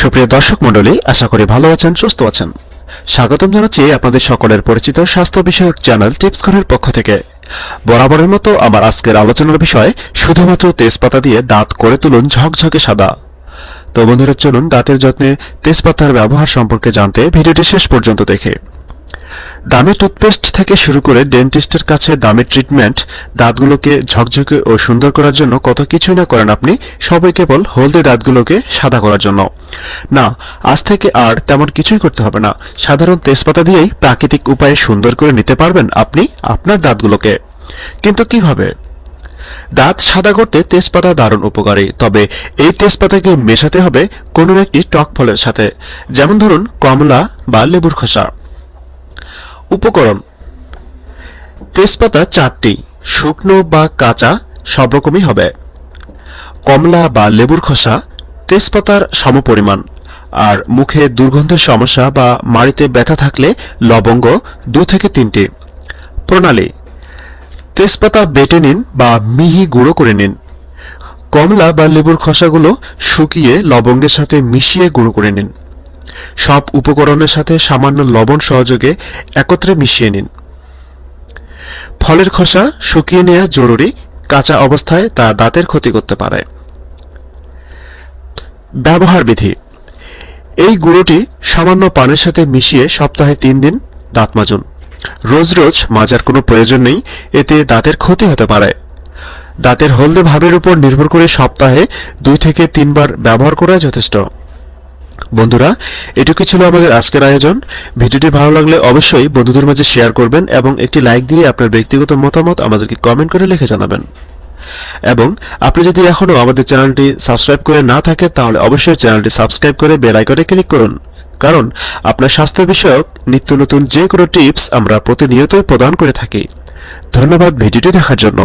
সুপ্রিয় দর্শক মণ্ডলী, আশা করি ভালো আছেন, সুস্থ আছেন। স্বাগতম জানাচ্ছি আপনাদের সকলের পরিচিত স্বাস্থ্য বিষয়ক চ্যানেল টিপস ঘরের পক্ষ থেকে। বরাবরের মতো আমার আজকের আলোচনার বিষয়, শুধুমাত্র তেজপাতা দিয়ে দাঁত করে তুলুন ঝকঝকে সাদা। তো বন্ধুরা, চলুন দাঁতের যত্নে তেজপাতার ব্যবহার সম্পর্কে জানতে ভিডিওটি শেষ পর্যন্ত দেখে। দামি টুথপেস্ট থেকে শুরু করে ডেন্টিস্টের কাছে দামি ট্রিটমেন্ট দাঁতগুলোকে ঝকঝকে ও সুন্দর করার জন্য কত কিছুই না করেন আপনি, সবাই কেবল হলদে দাঁতগুলোকে সাদা করার জন্য। না, আজ থেকে আর তেমন কিছুই করতে হবে না। সাধারণ তেজপাতা দিয়েই প্রাকৃতিক উপায়ে সুন্দর করে নিতে পারবেন আপনি আপনার দাঁতগুলোকে। কিন্তু কীভাবে? দাঁত সাদা করতে তেজপাতা দারুণ উপকারী, তবে এই তেজপাতাকে মেশাতে হবে কোনো একটি টক ফলের সাথে। যেমন ধরুন কমলা বা লেবুর খোসা। উপকরণ। তেজপাতা চারটি, শুকনো বা কাঁচা, সব রকমই হবে। কমলা বা লেবুর খোসা, তেজপাতার সমপরিমাণ। আর মুখে দুর্গন্ধের সমস্যা বা মাড়িতে ব্যথা থাকলে লবঙ্গ দু থেকে তিনটি। প্রণালী, তেজপাতা বেটে নিন বা মিহি গুঁড়ো করে নিন। কমলা বা লেবুর খসাগুলো শুকিয়ে লবঙ্গের সাথে মিশিয়ে গুঁড়ো করে নিন। সব উপকরণের সাথে সামান্য লবণ সহযোগে একত্রে মিশিয়ে নিন। ফলের খোসা শুকিয়ে নেওয়া জরুরি, কাঁচা অবস্থায় তা দাঁতের ক্ষতি করতে পারে। ব্যবহার বিধি। এই গুঁড়োটি সামান্য পানের সাথে মিশিয়ে সপ্তাহে তিন দিন দাঁত মাজুন। রোজ রোজ মাজার কোনো প্রয়োজন নেই, এতে দাঁতের ক্ষতি হতে পারে। দাঁতের হলদে ভাবের উপর নির্ভর করে সপ্তাহে দুই থেকে তিনবার ব্যবহার করা যথেষ্ট। বন্ধুরা, এটুকু ছিল আমাদের আজকের আয়োজন। ভিডিওটি ভালো লাগলে অবশ্যই বন্ধুদের মাঝে শেয়ার করবেন এবং একটি লাইক দিয়ে আপনার ব্যক্তিগত মতামত আমাদেরকে কমেন্ট করে লিখে জানাবেন। এবং আপনি যদি এখনও আমাদের চ্যানেলটি সাবস্ক্রাইব করে না থাকে তাহলে অবশ্যই চ্যানেলটি সাবস্ক্রাইব করে বেল আইকনে ক্লিক করুন। কারণ আপনার স্বাস্থ্য বিষয়ক নিত্য নতুন যে কোনো টিপস আমরা প্রতিনিয়তই প্রদান করে থাকি। ধন্যবাদ ভিডিওটি দেখার জন্য।